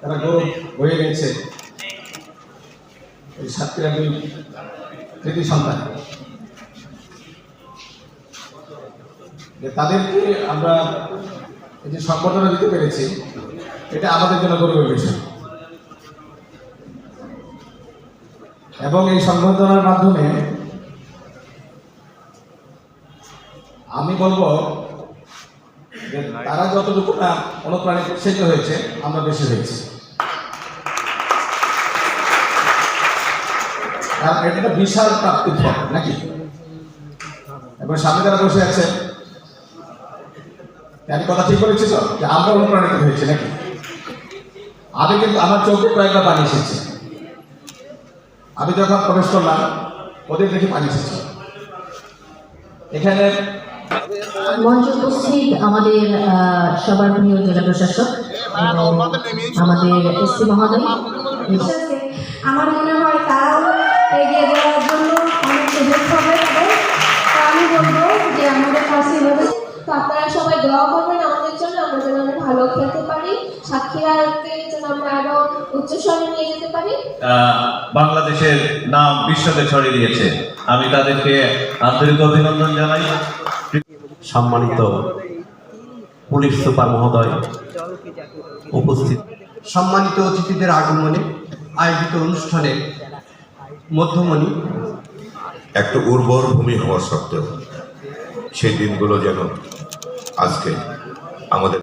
তারা গৌরব হয়ে গেছে। এই সাতক্ষীরা দুই কৃতি সন্তান। তাদেরকে আমরা এই যে সংবর্ধনা দিতে পেরেছি, এটা আমাদের জন্য গৌরবের বিষয় এবং এই সংবর্ধনার মাধ্যমে আমি বলব তারা যতটুকু না অনুপ্রাণিত সেটা হয়েছে, আমরা বেশি হয়েছি। কারণ এটা একটা বিশাল প্রাপ্তির ফল, নাকি? এবং সামনে যারা বসে আছে আমি কথা ঠিক বলেছি তো? যে আমরা অনুপ্রাণিত হয়েছি, নাকি? আমি কিন্তু, আমার চোখে কয়েকবার পানি এসেছে। আমি যখন প্রবেশ করলাম, ওদের দেখে পানি এসেছে। এখানে উপস্থিত আমাদের সবার প্রিয় জেলা প্রশাসক আমাদের মহোদয়। আমার মনে হয় তারাও এগিয়ে যাওয়ার জন্য অনেক সুযোগ হবে। আমি বলব যে আমাদের কাছে তো আপনারা সবাই দোয়া করবেন আমাদের জন্য, আমরা যেন আরও ভালো খেলতে পারি সাক্ষীরাতে যেন আমরা আরও নিয়ে যেতে পারি। বাংলাদেশের নাম বিশ্বকে ছড়িয়ে দিয়েছে। আমি তাদেরকে আন্তরিক অভিনন্দন জানাই। সম্মানিত পুলিশ সুপার মহোদয় উপস্থিত। সম্মানিত অতিথিদের আগমনে আয়োজিত অনুষ্ঠানে মধ্যমণি একটা উর্বর ভূমি হওয়া সত্ত্বেও সেই দিনগুলো যেন আজকে আমাদের